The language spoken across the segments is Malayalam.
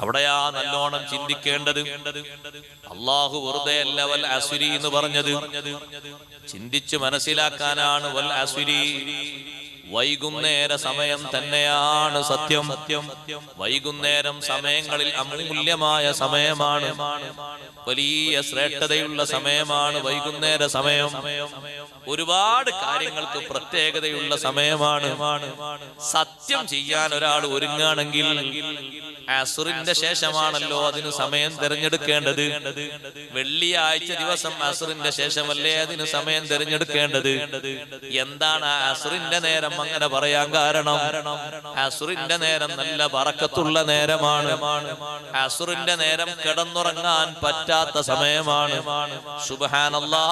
അവിടെയാ നല്ലോണം ചിന്തിക്കേണ്ടത്? അള്ളാഹു വെറുതെ അല്ല വൽ അസുരി എന്ന് പറഞ്ഞത്. ചിന്തിച്ച് മനസ്സിലാക്കാനാണ് വൽ അസുരി വൈകുന്നേര സമയം തന്നെയാണ് സത്യം. വൈകുന്നേരം സമയങ്ങളിൽ അമൂല്യമായ സമയമാണ്. വലിയ ശ്രേഷ്ഠതയുള്ള സമയമാണ് വൈകുന്നേര സമയം. ഒരുപാട് കാര്യങ്ങൾക്ക് പ്രത്യേകതയുള്ള സമയമാണ്. സത്യം ചെയ്യാൻ ഒരാൾ ഒരുങ്ങാണെങ്കിൽ അസുറിന്റെ ശേഷമാണല്ലോ അതിന് സമയം തിരഞ്ഞെടുക്കേണ്ടത്. വെള്ളിയാഴ്ച ദിവസം അസുറിന്റെ ശേഷമല്ലേ അതിന് സമയം തിരഞ്ഞെടുക്കേണ്ടത്? എന്താണ് ആ അസുറിന്റെ നേരം അങ്ങനെ പറയാൻ കാരണം അസുറിന്റെ നേരം നല്ല പറക്കത്തുള്ള നേരമാണ്. അസുറിന്റെ നേരം കിടന്നുറങ്ങാൻ പറ്റാത്ത സമയമാണ്. സുബാനല്ലാ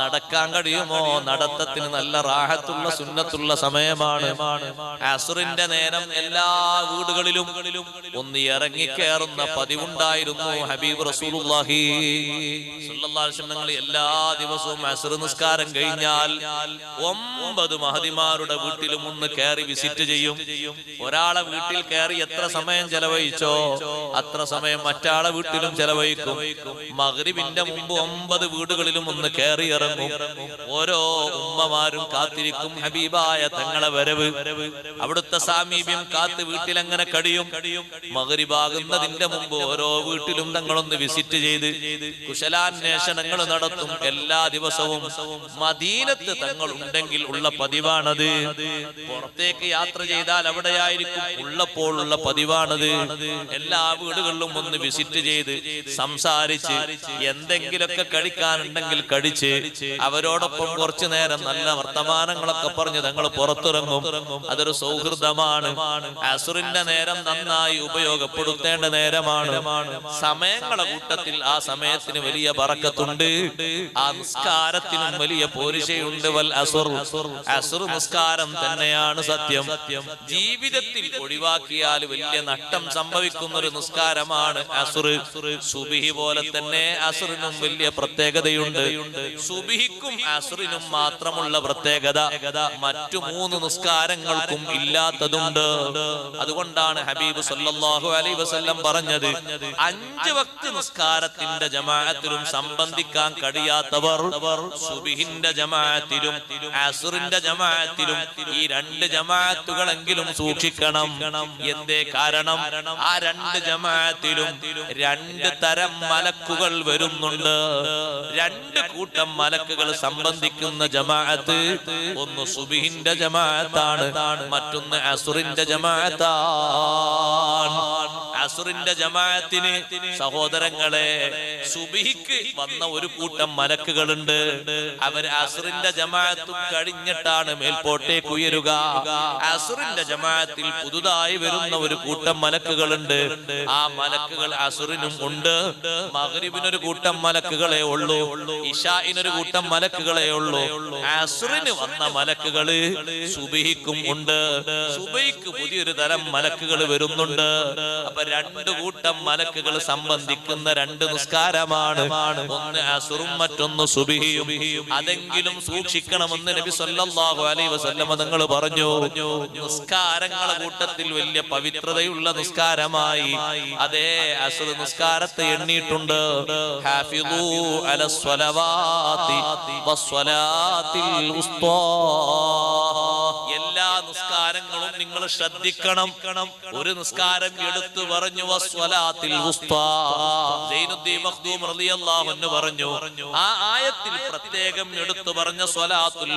നടക്കാൻ കഴിയുമോ? നടത്തത്തിന് നല്ല റാഹത്തുള്ള സുന്നത്തുള്ള സമയമാണ്. അസുറിന്റെ നേരം എല്ലാ വീടുകളിലും ഒന്ന് ഇറങ്ങിക്കേറുന്ന പതിവുണ്ടായിരുന്നു ഹബീബ് റസൂലുള്ളാഹി എല്ലാ ദിവസവും അസുർ നിസ്കാരം കഴിഞ്ഞാൽ ഒമ്പത് മഹതിമാരുടെ വീട്ടിലും ഒന്ന് കയറി വിസിറ്റ് ചെയ്യും. ഒരാളെ വീട്ടിൽ കയറി എത്ര സമയം ചെലവഴിച്ചോ അത്ര സമയം മറ്റാളെ വീട്ടിലും ചെലവഴിക്കും. മകരിവിന്റെ മുമ്പ് ഒമ്പത് വീടുകളിലും ഒന്ന് കയറി ഇറങ്ങും. ഓരോ ഉമ്മമാരും കാത്തിരിക്കും. ഹബീബായ തങ്ങളെ വരവ്. അവിടുത്തെ സാമീപ്യം കാത്ത് കടിയും കടിയും? മകരിബാകുന്നതിന്റെ മുമ്പ് ഓരോ വീട്ടിലും തങ്ങളൊന്ന് വിസിറ്റ് ചെയ്ത് കുശലാന്വേഷണങ്ങൾ നടത്തും. എല്ലാ ദിവസവും മദീനത്ത് തങ്ങൾ ഉണ്ടെങ്കിൽ ഉള്ള പതിവാണത്. പുറത്തേക്ക് യാത്ര ചെയ്താൽ അവിടെയായിരിക്കും ഉള്ളപ്പോഴുള്ള പതിവാണത് എല്ലാ വീടുകളിലും ഒന്ന് വിസിറ്റ് ചെയ്ത് സംസാരിച്ച് എന്തെങ്കിലൊക്കെ കഴിക്കാനുണ്ടെങ്കിൽ കഴിച്ച് അവരോടൊപ്പം കുറച്ചു നേരം നല്ല വർത്തമാനങ്ങളൊക്കെ പറഞ്ഞ് തങ്ങൾ പുറത്തിറങ്ങും അതൊരു സൗഹൃദമാണ് അസുറിന്റെ നേരം നന്നായി ഉപയോഗപ്പെടുത്തേണ്ട നേരമാണ് സമയങ്ങളെ കൂട്ടത്തിൽ ആ സമയത്തിന് വലിയ പറക്കത്തുണ്ട് ആ നിസ്കാരത്തിനും വലിയ പോരിശയുണ്ട് വൽ അസുർ അസുർ നിസ്കാരം തന്നെയാണ് സത്യം. ജീവിതത്തിൽ ഒഴിവാക്കിയാൽ വലിയ നഷ്ടം സംഭവിക്കുന്ന ഒരു നിസ്കാരമാണ് സുബിഹി പോലെ തന്നെ അസുറിനും വലിയ പ്രത്യേകതയുണ്ട്. സുബിഹിക്കും അസുറിനും മാത്രമുള്ള പ്രത്യേകത മറ്റു മൂന്ന് നിസ്കാരങ്ങൾക്കും ഇല്ലാത്തതുണ്ട്. അതുകൊണ്ടാണ് ഹബീബ് സല്ലാഹു അലൈ വസല്ലം പറഞ്ഞത് അഞ്ച് വക്ത് നിസ്കാരത്തിന്റെ ജമാഅത്തിലും സംബന്ധിക്കാൻ കഴിയാത്തവർ സുബിഹിന്റെ ജമാഅത്തിലും അസുറിന്റെ ജമാഅത്തിലും ഈ രണ്ട് ജമാഅത്തുകളെങ്കിലും സൂക്ഷിക്കണം. എന്തേ കാരണം? ആ രണ്ട് ജമാഅത്തിലും രണ്ട് തരം മലക്കുകൾ വരുന്നുണ്ട്. രണ്ട് കൂട്ടം മലക്കുകൾ സംബന്ധിക്കുന്ന ജമാഅത്ത് ഒന്ന് സുബിഹിന്റെ ജമാഅത്താണ് മറ്റൊന്ന് അസുറിന്റെ ജമാഅത്താണ്. അസുറിന്റെ ജമാഅത്തിന് സഹോദരങ്ങളെ സുബിഹിക്ക് വന്ന ഒരു കൂട്ടം മലക്കുകളുണ്ട്. അവർ അസുറിന്റെ ജമാഅത്തും കഴിഞ്ഞിട്ടാണ് മേൽപോട്ടേക്ക് ഉയരുക. അസുറിന്റെ ജമാഅത്തിൽ പുതുതായി വരുന്ന ഒരു കൂട്ടം മലക്കുകളുണ്ട്. ആ മലക്കുകൾ അസുറിനും ഉണ്ട്. മഹരിബിനൊരു കൂട്ടം മലക്കുകളെ ഉള്ളൂ. ഇഷായിനൊരു കൂട്ടം മലക്കുകളെ ഉള്ളൂ. അസുറിന് വന്ന മലക്കുകൾ സുബിഹിക്കും ഉണ്ട്. സുബൈക്ക് പുതിയൊരു തരം മലക്കുകൾ വരുന്നുണ്ട്. അപ്പൊ രണ്ട് കൂട്ടം മലക്കുകൾ സംബന്ധിക്കുന്ന രണ്ട് നിസ്കാരമാണ്. ഒന്ന് അസുറും മറ്റൊന്ന് സുബിഹിയും. അതെങ്കിലും സൂക്ഷിക്കണമെന്ന് നബി സല്ലല്ലാഹു അലൈഹി വസല്ലമ തങ്ങൾ പറഞ്ഞു. നിസ്കാരങ്ങളെ കൂട്ടത്തിൽ വലിയ പവിത്രതയുള്ള നിസ്കാരമായി. അതേ അസുർ നിസ്കാരത്തെ എണ്ണിയിട്ടുണ്ട്. അല അലസ്വലവാതി വസ്വലാത്തിൽ ഉസ്താ. നിങ്ങൾ ശ്രദ്ധിക്കണം. ഒരു നിസ്കാരം എടുത്തു പറഞ്ഞു പറഞ്ഞു ആ ആയത്തിൽ പ്രത്യേകം എടുത്തു പറഞ്ഞ സ്വലാത്തുൽ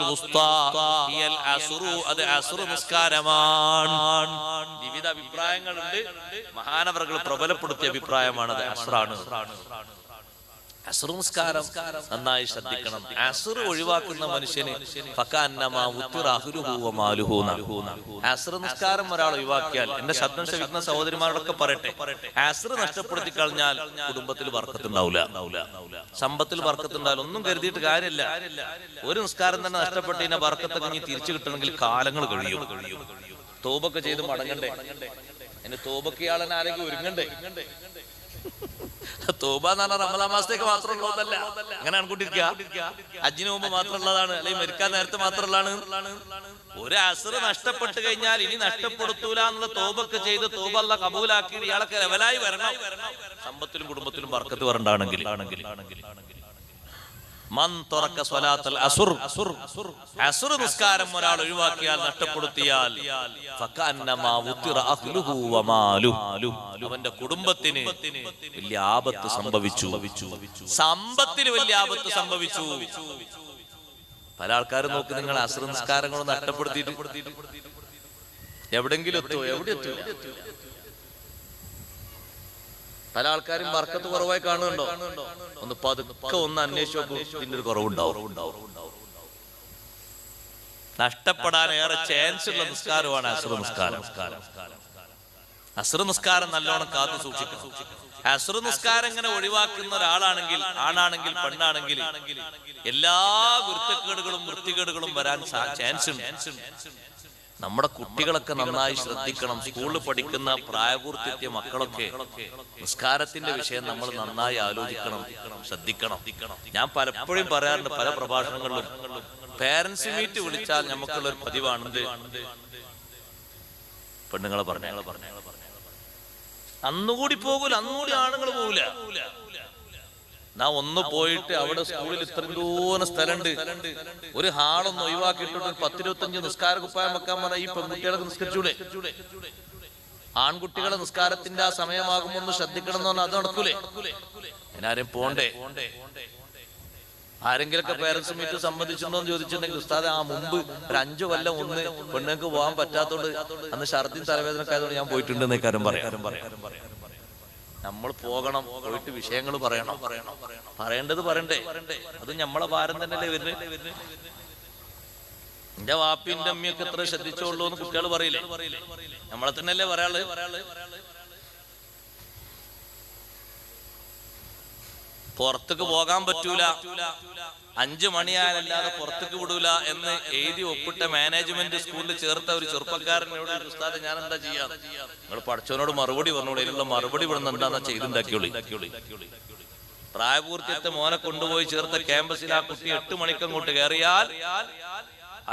അത് അസ്റു നിസ്കാരമാണ്. വിവിധ അഭിപ്രായങ്ങളുണ്ട്. മഹാനവറുകൾ പ്രബലപ്പെടുത്തിയ അഭിപ്രായമാണ് അത് അസ്റാണ്. അസുർ നിസ്കാരം നന്നായി ശ്രദ്ധിക്കണം. അസുർ ഒഴിവാക്കുന്ന മനുഷ്യന്. അസുർ നിസ്കാരം ഒരാൾ ഒഴിവാക്കിയാൽ എന്റെ ശബ്ദം ശ്രമിക്കുന്ന സഹോദരിമാരോടൊക്കെ പറയട്ടെ അസുർ നഷ്ടപ്പെടുത്തി കഴിഞ്ഞാൽ കുടുംബത്തിൽ വർക്കത്തുണ്ടാവില്ല സമ്പത്തിൽ വർക്കത്തുണ്ടാവില്ല ഒന്നും കരുതിയിട്ട് കാര്യമില്ല. ഒരു നിസ്കാരം തന്നെ നഷ്ടപ്പെട്ടതിനെ വർക്കത്തൊക്കെ ഇനി തിരിച്ചു കിട്ടണമെങ്കിൽ കാലങ്ങൾ കഴിയും. തോപൊക്കെ ചെയ്ത് മടങ്ങണ്ടേ? എന്റെ തോപൊക്കെ ആളെന്നെ ആരെങ്കിലും ഒരുങ്ങണ്ടേ? മാസത്തേക്ക് മാത്രമുള്ളതല്ല അങ്ങനെ കണക്കൂട്ടിരിക്കുക അജിന് മുമ്പ് മാത്രമുള്ളതാണ്. അല്ലെങ്കിൽ മരിക്കാൻ നേരത്തെ മാത്രമുള്ളതാണ്. ഒരു അസർ നഷ്ടപ്പെട്ട് കഴിഞ്ഞാൽ ഇനി നഷ്ടപ്പെടുത്തൂല എന്നുള്ള തോബൊക്കെ ചെയ്ത് തോബല്ല കബൂലാക്കി ഇയാളൊക്കെ ലെവലായി വരണം. സമ്പത്തിലും കുടുംബത്തിലും വർക്കത്ത് വരണ്ടാണെങ്കിൽ. ആണെങ്കിൽ ആണെങ്കിൽ സ്വലാത്തൽ അസുർ. നിസ്കാരം ഒരാൾ ഒഴിവാക്കിയാൽ നഷ്ടപ്പെടുത്തിയാൽ. അവന്റെ കുടുംബത്തിന് വലിയ ആപത്ത് സംഭവിച്ചു. സമ്പത്തിന് വലിയ ആപത്ത് സംഭവിച്ചു. പല ആൾക്കാരും നോക്കി നിങ്ങൾ അസുർ നിസ്കാരങ്ങളും നഷ്ടപ്പെടുത്തിയിട്ട്. എവിടെങ്കിലും എത്തുമോ എവിടെ എത്തൂല. പല ആൾക്കാരും വർക്കത്ത് കുറവായി കാണുന്നുണ്ടോ? ഒന്ന് പതുക്കെ ഒന്ന് അന്വേഷിച്ചു കുറവുണ്ടാവും. നഷ്ടപ്പെടാൻ ഏറെ ചാൻസ് ഉള്ള നിസ്കാരമാണ് അസുര നിസ്കാരം. അസുര നിസ്കാരം നല്ലോണം കാത്തു സൂക്ഷിക്കണം. അസുര നിസ്കാരം ഇങ്ങനെ ഒഴിവാക്കുന്ന ഒരാളാണെങ്കിൽ ആണാണെങ്കിൽ പെണ്ണാണെങ്കിൽ എല്ലാ ഗുരുത്തക്കേടുകളും വൃത്തികേടുകളും വരാൻ ചാൻസ് ഉണ്ട്. നമ്മുടെ കുട്ടികളൊക്കെ നന്നായി ശ്രദ്ധിക്കണം. സ്കൂളിൽ പഠിക്കുന്ന പ്രായപൂർത്തിയെത്തിയ മക്കളൊക്കെ നിസ്കാരത്തിന്റെ വിഷയം നമ്മൾ നന്നായി ആലോചിക്കണം ശ്രദ്ധിക്കണം. ഞാൻ പലപ്പോഴും പറയാറുണ്ട് പല പ്രഭാഷണങ്ങളിലും പേരൻസ് മീറ്റ് വിളിച്ചാൽ നമുക്കുള്ള ഒരു പെണ്ണുങ്ങളെ പറഞ്ഞു അന്നുകൂടി പോകൂല അന്നുകൂടി ആണുങ്ങൾ പോകൂല. നാ ഒന്ന് പോയിട്ട് അവിടെ സ്കൂളിൽ ഇത്രയും ദൂരം സ്ഥലമുണ്ട്. ഒരു ഹാളൊന്ന് ഒഴിവാക്കിയിട്ടുണ്ട്. ഒരു പത്തിരുപത്തഞ്ച് നിസ്കാര കുപ്പായം വെക്കാൻ പറഞ്ഞ ഈ പെൺകുട്ടികളൊക്കെ നിസ്കരിച്ചൂടെ? ആൺകുട്ടികളെ നിസ്കാരത്തിന്റെ ആ സമയമാകുമ്പോ ഒന്ന് ശ്രദ്ധിക്കണം എന്ന് പറഞ്ഞാൽ അത് നടക്കൂലേ? ഞാനാരും പോണ്ടേ? ആരെങ്കിലൊക്കെ പേരൻസ് മീറ്റ് സംബന്ധിച്ചിട്ടുണ്ടോ എന്ന് ചോദിച്ചിട്ടുണ്ടെങ്കിൽ ഉസ്താദ് ആ മുമ്പ് ഒരു അഞ്ചു കൊല്ലം ഒന്ന് പെണ്ണുങ്ങൾക്ക് പോകാൻ പറ്റാത്തോണ്ട് അന്ന് ഛർദി തലവേദനക്കായതുകൊണ്ട് ഞാൻ പോയിട്ടുണ്ട് കാര്യം പറയാം. നമ്മൾ പോകണം പോയിട്ട് വിഷയങ്ങൾ പറയണം. പറയണം പറയേണ്ടത് പറയണ്ടേ? അത് നമ്മളെ ഭാരം തന്നെയല്ലേ വരുന്നത്? എന്റെ വാപ്പിന്റെ അമ്മയൊക്കെ എത്ര ശ്രദ്ധിച്ചോളൂ എന്ന് കുട്ടികൾ പറയില്ലേ? നമ്മളെ തന്നെയല്ലേ പറയാൾ പുറത്തേക്ക് പോകാൻ പറ്റൂല. അഞ്ചു മണിയായാലല്ലാതെ പുറത്തേക്ക് വിടൂല എന്ന് എഴുതി ഒപ്പിട്ട മാനേജ്മെന്റ് സ്കൂളിൽ ചേർത്ത ഒരു ചെറുപ്പക്കാരനോട് ഉസ്താദ് ഞാൻ എന്താ ചെയ്യാ? നിങ്ങൾ പഠിച്ചവനോട് മറുപടി പറഞ്ഞോളൂ. ഇതിനുള്ള മറുപടി ഇവിടുന്ന് എന്താണെന്ന് ചെയ്തുണ്ടാക്കിയോളി പ്രായപൂർത്തിയത്തെ മോനെ കൊണ്ടുപോയി ചേർത്ത ക്യാമ്പസിൽ ആ കുട്ടി എട്ട് മണിക്കങ്ങോട്ട് കയറിയാൽ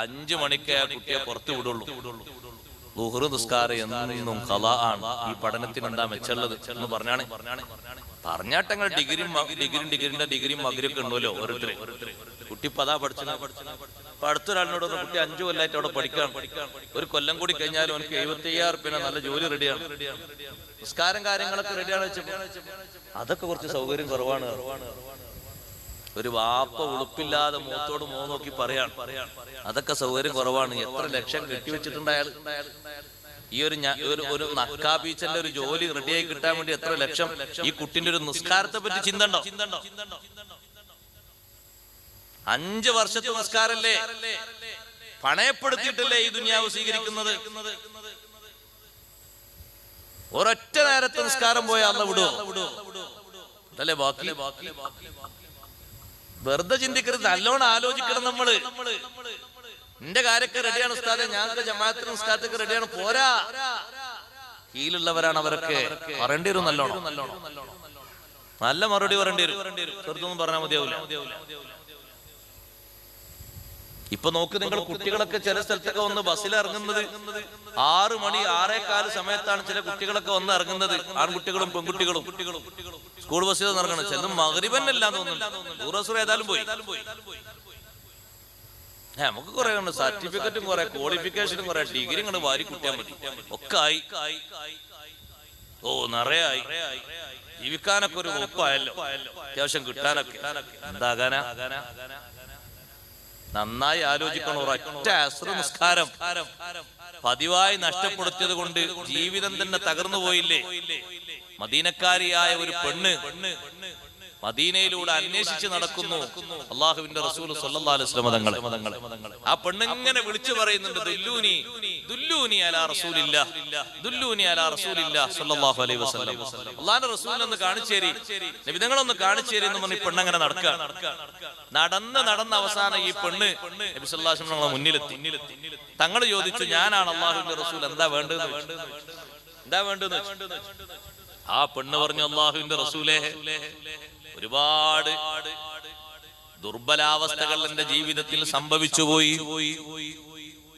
അഞ്ചു മണിക്ക് ആ കുട്ടിയെ പുറത്തു വിടുള്ളൂ. ലുഹ്റു നിസ്കാരം എന്നും കല ആണ്. ഈ പഠനത്തിന് എന്താ മെച്ചുള്ളത് എന്ന് പറഞ്ഞാണ്. പറഞ്ഞാട്ടങ്ങൾ ഡിഗ്രി ഡിഗ്രി ഡിഗ്രിന്റെ ഡിഗ്രി മകരൊക്കെ ഉണ്ടല്ലോ ഓരോരുത്തരെ. കുട്ടി പതാ പഠിച്ചു അപ്പൊ അടുത്തൊരാളിനോട് കുട്ടി അഞ്ചു കൊല്ലായിട്ട് അവിടെ പഠിക്കാൻ ഒരു കൊല്ലം കൂടി കഴിഞ്ഞാൽ അവനക്ക് എഴുപത്തി അയ്യായിരം റുപ്യ നല്ല ജോലി റെഡിയാണ്. നിസ്കാരം കാര്യങ്ങളൊക്കെ റെഡിയാണ് അതൊക്കെ കുറച്ച് സൗകര്യം കുറവാണ്. ഒരു വാപ്പ ഉളുപ്പില്ലാതെ മൂത്തോട് മോ നോക്കി പറയാൻ അതൊക്കെ സൗകര്യം കുറവാണ്. എത്ര ലക്ഷം കെട്ടിവെച്ചിട്ടുണ്ട് അയാൾ? ഈ ഒരു ഒരു ഒരു നക്കാ ബീച്ചന്റെ ഒരു ജോലി റെഡിയായി കിട്ടാൻ വേണ്ടി എത്ര ലക്ഷം? ഈ കുട്ടിന്റെ ഒരു നിസ്കാരത്തെ പറ്റി ചിന്തണ്ടോ? അഞ്ച് വർഷത്തെ നിസ്കാരല്ലേ? പണയപ്പെടുത്തിയിട്ടല്ലേ ഈ ദുനിയാവ് സ്വീകരിക്കുന്നത്? ഒരൊറ്റ നേരത്തെ നിസ്കാരം പോയാൽ അന്ന് വിടുവോ? അല്ലേ ബാക്കി? വെറുതെ ചിന്തിക്കരുത് നല്ലോണം ആലോചിക്കണം നമ്മൾ. എന്റെ കാര്യമൊക്കെ റെഡിയാണ് ഉസ്താദെ. ഞാൻ ജമാഅത്തിന് ഉസ്താദൊക്കെ റെഡിയാണ് പോരാ. കീഴിലുള്ളവരാണ് അവരൊക്കെ. പറയേണ്ടി വരും നല്ലോണം. നല്ല മറുപടി പറയേണ്ടി വരും. ചെറുതൊന്നും പറഞ്ഞാൽ മതിയാവില്ല ഇപ്പൊ നോക്ക് നിങ്ങൾ കുട്ടികളൊക്കെ ചില സ്ഥലത്തൊക്കെ വന്ന് ബസ്സിൽ ഇറങ്ങുന്നത് ആറു മണി ആറേകാൽ സമയത്താണ് ചില കുട്ടികളൊക്കെ വന്ന് ഇറങ്ങുന്നത്. ആൺകുട്ടികളും പെൺകുട്ടികളും. സ്കൂൾ ബസ്സിൽ ഇറങ്ങണം. ചെന്ന് മകരിബന്നല്ല തോന്നുന്നു ഏതായാലും പോയി. നമുക്ക് കുറെ ഉണ്ട്. സർട്ടിഫിക്കറ്റും കുറെ ക്വാളിഫിക്കേഷനും കുറെ. ഡിഗ്രി ഇങ്ങോട്ട് വാരി കുട്ടിയാൻ മതി. ഒക്കെ ആയി. ഓ നിറയായി. ജീവിക്കാനൊക്കെ ഒരു ഒപ്പായല്ലോ അത്യാവശ്യം കിട്ടാനൊക്കെ. എന്താകാനാ നന്നായി ആലോചിക്കണം ഒരൊറ്റ അസ്ര നിസ്കാരം പതിവായി നഷ്ടപ്പെടുത്തിയത് കൊണ്ട് ജീവിതം തന്നെ തകർന്നു പോയില്ലേ? മദീനക്കാരിയായ ഒരു പെണ്ണ് മദീനയിലൂടെ അന്വേഷിച്ച് നടക്കുന്നു. അള്ളാഹുവിന്റെ റസൂൽ സല്ലല്ലാഹു അലൈഹി വസല്ലം തങ്ങൾ. ആ പെണ്ണിങ്ങനെ വിളിച്ചു പറയുന്നുണ്ട് ദുല്ലൂനി. ദുല്ലൂനി. അല റസൂലില്ല. ദുല്ലൂനി അല റസൂലില്ല സല്ലല്ലാഹു അലൈഹി വസല്ലം. അള്ളാഹിന്റെ റസൂലിനെ ഒന്ന് കാണിച്ചേരി നബിതങ്ങളൊന്ന് കാണിച്ചേരി എന്ന് പറഞ്ഞ് പെണ്ണങ്ങനെ നടക്കുക നടന്ന് നടന്ന അവസാനം ഈ പെണ്ണ് നബി സല്ലല്ലാഹു അലൈഹി വസല്ലം മുന്നിലെത്തി. തങ്ങൾ ചോദിച്ചു ഞാനാണ് അള്ളാഹുവിന്റെ റസൂൽ. എന്താ വേണ്ടത് എന്താ വേണ്ടത് ആ പെണ്ണ് പറഞ്ഞു അള്ളാഹുവിന്റെ റസൂലേ ഒരുപാട് ദുർബലാവസ്ഥകൾ എന്റെ ജീവിതത്തിൽ സംഭവിച്ചു പോയി.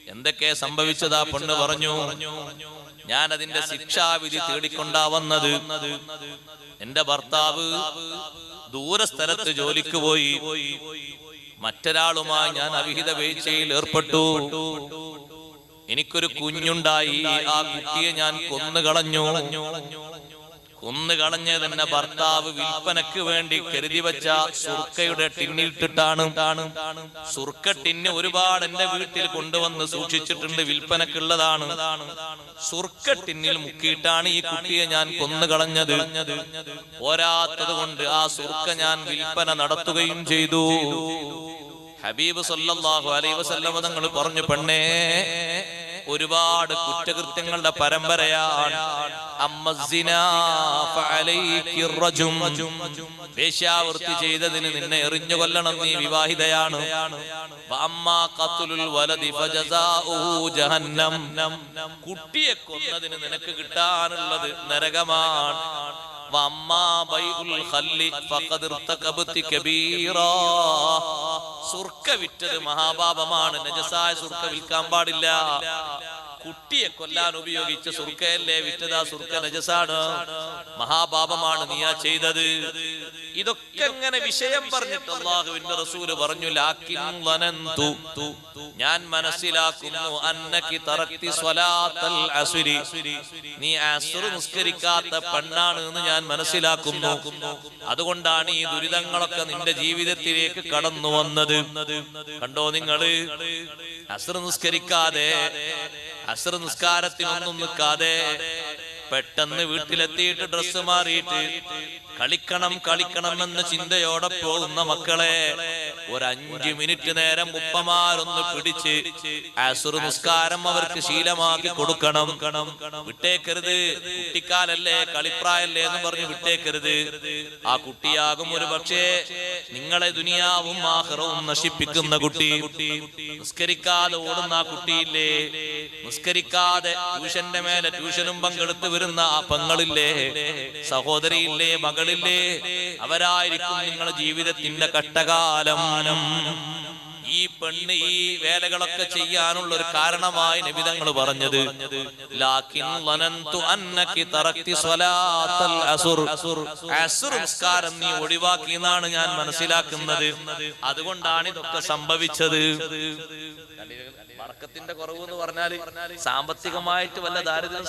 എന്തൊക്കെ സംഭവിച്ചതാ? പെണ്ണ് പറഞ്ഞു ഞാൻ അതിന്റെ ശിക്ഷാവിധി തേടിക്കൊണ്ടാ വന്നത് എന്റെ ഭർത്താവ് ദൂരസ്ഥലത്ത് ജോലിക്ക് പോയി. മറ്റൊരാളുമായി ഞാൻ അവിഹിത വീഴ്ചയിൽ ഏർപ്പെട്ടു. എനിക്കൊരു കുഞ്ഞുണ്ടായി. ആ കുട്ടിയെ ഞാൻ കൊന്നുകളഞ്ഞു. കൊന്നുകളഞ്ഞത് തന്നെ ഭർത്താവ് വിൽപ്പനക്ക് വേണ്ടി കരുതി വെച്ച സുർക്കയുടെ ടിന്നിട്ടിട്ടാണ് സുർക്ക ടിന്ന് ഒരുപാട് എന്റെ വീട്ടിൽ കൊണ്ടുവന്ന് സൂക്ഷിച്ചിട്ടുണ്ട് വിൽപ്പനക്കുള്ളതാണ്. സുർക്ക ടിന്നിൽ മുക്കിയിട്ടാണ് ഈ കുട്ടിയെ ഞാൻ കൊന്നുകളഞ്ഞത് പോരാത്തത് കൊണ്ട് ആ സുർക്ക ഞാൻ വിൽപ്പന നടത്തുകയും ചെയ്തു. ഹബീബ് സല്ലാഹു അലൈഹി വസല്ലമ തങ്ങൾ പറഞ്ഞു പെണ്ണേ ഒരുപാട് കുറ്റകൃത്യങ്ങളുടെ പരമ്പരയാണ്. വേശ്യാവൃത്തി ചെയ്തതിന് നിന്നെ എറിഞ്ഞു കൊല്ലണം നീ വിവാഹിതയാണ്. കുട്ടിയെ കൊന്നതിന് നിനക്ക് കിട്ടാനുള്ളത് നരകമാണ്. സുർക്ക വിറ്റത് മഹാപാപമാണ്. നജസായ സുർക്ക വിൽക്കാൻ പാടില്ല. കുട്ടിയെ കൊല്ലാൻ ഉപയോഗിച്ച സുർക്കയല്ലേ? വിറ്റതാ സുർക്ക രജസാണ് മഹാപാപമാണ് നീ ആ ചെയ്തത്. ഇതൊക്കെ എങ്ങനെ വിഷയം പറഞ്ഞിട്ട് റസൂൽ പറഞ്ഞു ലാക്കിൻ വനന്തു ഞാൻ മനസ്സിലാക്കുന്നു അന്നക്കി സ്വലാത്തൽ നീ അസുർ നിസ്കരിക്കാത്ത പെണ്ണാണ് എന്ന് ഞാൻ മനസ്സിലാക്കുന്നു. അതുകൊണ്ടാണ് ഈ ദുരിതങ്ങളൊക്കെ നിന്റെ ജീവിതത്തിലേക്ക് കടന്നു വന്നത്. കണ്ടോ നിങ്ങൾ? അസുർ നിസ്കരിക്കാതെ അസുർ നിസ്കാരത്തിനൊന്നും നിൽക്കാതെ പെട്ടെന്ന് വീട്ടിലെത്തിയിട്ട് ഡ്രസ്സ് മാറിയിട്ട് കളിക്കണം കളിക്കണം എന്ന ചിന്തയോടെ പോകുന്ന മക്കളെ ഒരു അഞ്ചു മിനിറ്റ് നേരം ഉപ്പമാരൊന്ന് പിടിച്ച് അസുർ നിസ്കാരം അവർക്ക് ശീലമാക്കി കൊടുക്കണം. വിട്ടേക്കരുത് കുട്ടിക്കാലല്ലേ കളിപ്രായല്ലേ എന്ന് പറഞ്ഞ് വിട്ടേക്കരുത്. ആ കുട്ടിയാകും ഒരു പക്ഷേ നിങ്ങളെ ദുനിയാവും ആഹ്റവും നശിപ്പിക്കുന്ന കുട്ടി. നിസ്കരിക്കാതെ ഓടുന്ന ആ കുട്ടിയില്ലേ? നിസ്കരിക്കാതെ ട്യൂഷന്റെ മേലെ ട്യൂഷനും പങ്കെടുത്ത് വരുന്ന ആ പെങ്ങളില്ലേ? സഹോദരിയില്ലേ മകളില്ലേ അവരായിരിക്കും നിങ്ങളുടെ ജീവിതത്തിന്റെ കട്ടകാലം ഈ പെണ്ണ് ഈ വേലകളൊക്കെ ചെയ്യാനുള്ള ഒരു കാരണമായി നിബിതങ്ങൾ പറഞ്ഞത്. നിസ്കാരം നീ ഒഴിവാക്കി എന്നാണ് ഞാൻ മനസ്സിലാക്കുന്നത്. അതുകൊണ്ടാണ് ഇതൊക്കെ സംഭവിച്ചത്. വർക്കത്തിന്റെ കുറവ് എന്ന് പറഞ്ഞാൽ സാമ്പത്തികമായിട്ട് വല്ല ദാരിദ്ര്യം